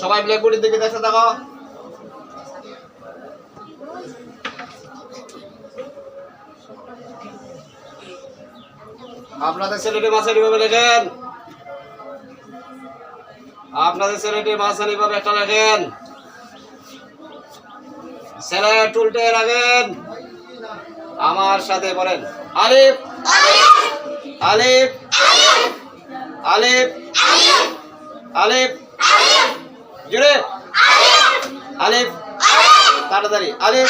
সবাই ব্ল্যাকবোর্ডের দিকে দেখতে থাকো আপনাদের ছেলেটি মাঝখানি ভাবে লেখেন? আপনাদের ছেলেটি মাঝখানি ভাবে একটা লেখেন? ছেলে টুলটে রাখেন। আমার সাথে বলেন আলিফ! আলিফ! আলিফ! আলিফ! জুড়ে আলিফ। তাড়াতাড়ি। আলিফ।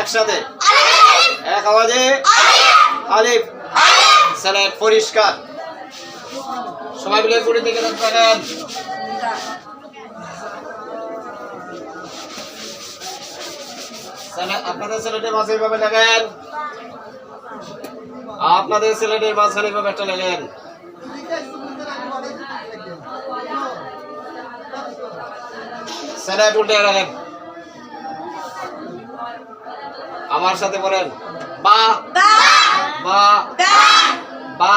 একসাথে। এক আওয়াজে। আলিফ। স্যালাড পরিষ্কার। সবাই মিলে পুরী থেকে থাকেন। আপনাদের ছেলেটির মাঝে এইভাবে লেখেন আপনাদের ছেলেটির মাঝখানে এইভাবে একটা লেখেন স্যালাড উল্টে রাখেন আমার সাথে বলেন বা বা বা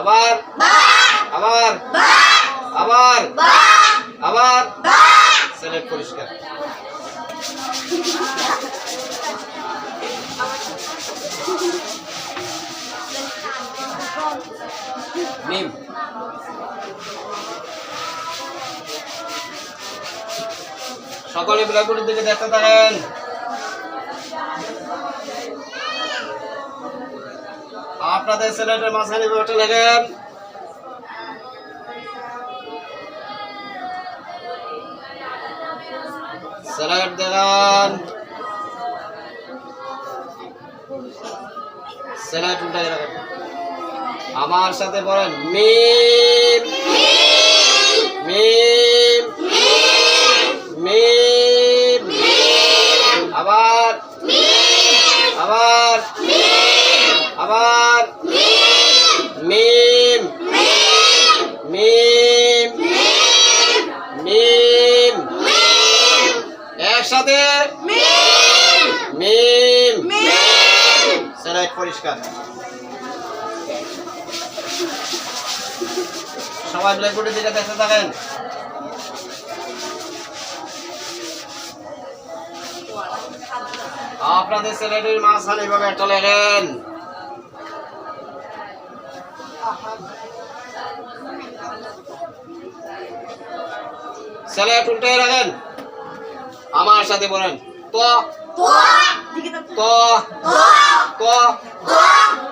আবার আবার আবার আবার স্যালাড পরিষ্কার। মিম সকলে ব্ল্যাকবোর্ডের দিকে দেখতে থাকেন। আপনাদের ছেলেটের মাঝখানে বসে লেখেন আমার সাথে বলেন মিম মিম মিম আবার আবার আবার মিম মিম মিম একসাথে মিম স্যালাড পরিষ্কার। সবাই ব্ল্যাকবোর্ডের দিকে দেখতে থাকেন। আপনাদের ছেলেটির মাঝখানে এইভাবে একটা লেখেন। ছেলে উল্টে রাখেন। আমার সাথে বলেন তো তো তো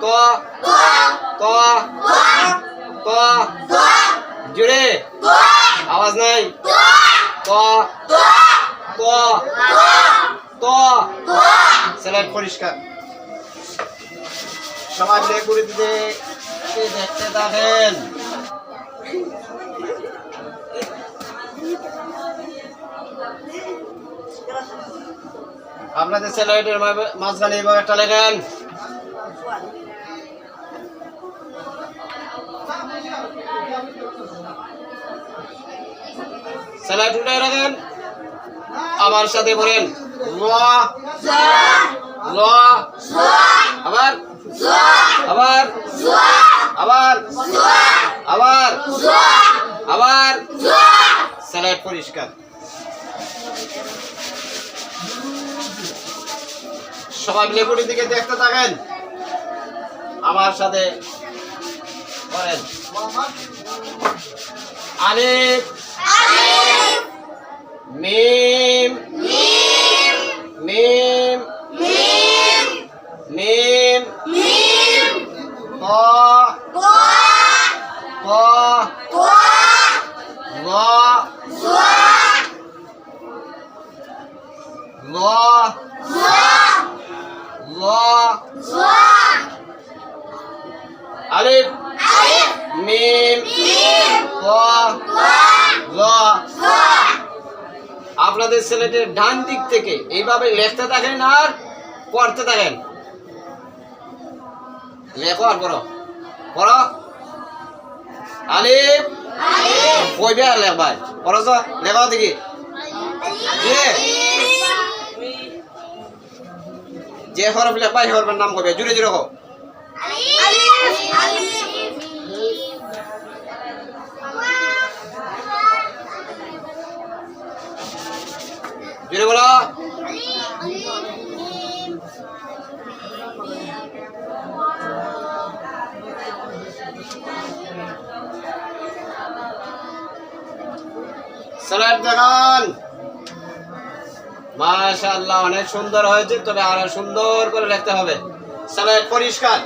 তো তো তো জুড়ে আওয়াজ নাই। তো তো তো স্যালাড পরিষ্কার। সবাই লেগুড়ি দিতে দেখতে থাকেন আপনাদের স্যালাইডের মাঝখানে এইভাবে একটা লেখেন। স্যালাইড উল্টাই রাখেন। আমার সাথে বলেন আবার। আবার। আবার। আবার। আবার। স্যালাইড পরিষ্কার। সবাই লেবুটির দিকে দেখতে থাকেন আমার সাথে করেন আলিফ। আরে মিম মিম ক ক ল ল ল আলিফ মিম ক ল আপনাদের ছেলেটির ডান দিক থেকে এইভাবে লেখতে থাকেন আর পড়তে থাকেন। লেখো আর পড়ো। পড়ো। আলিফ। কইবে আর লেখবাই পড়ো তো, লেখো দেখি। যে হরফ লেখবাই হরফের নাম কইবে। জুড়ে জুড়ে হোক দেখান মাশাআল্লাহ অনেক সুন্দর হয়েছে তবে আরও সুন্দর করে লিখতে হবে। স্যালাড পরিষ্কার।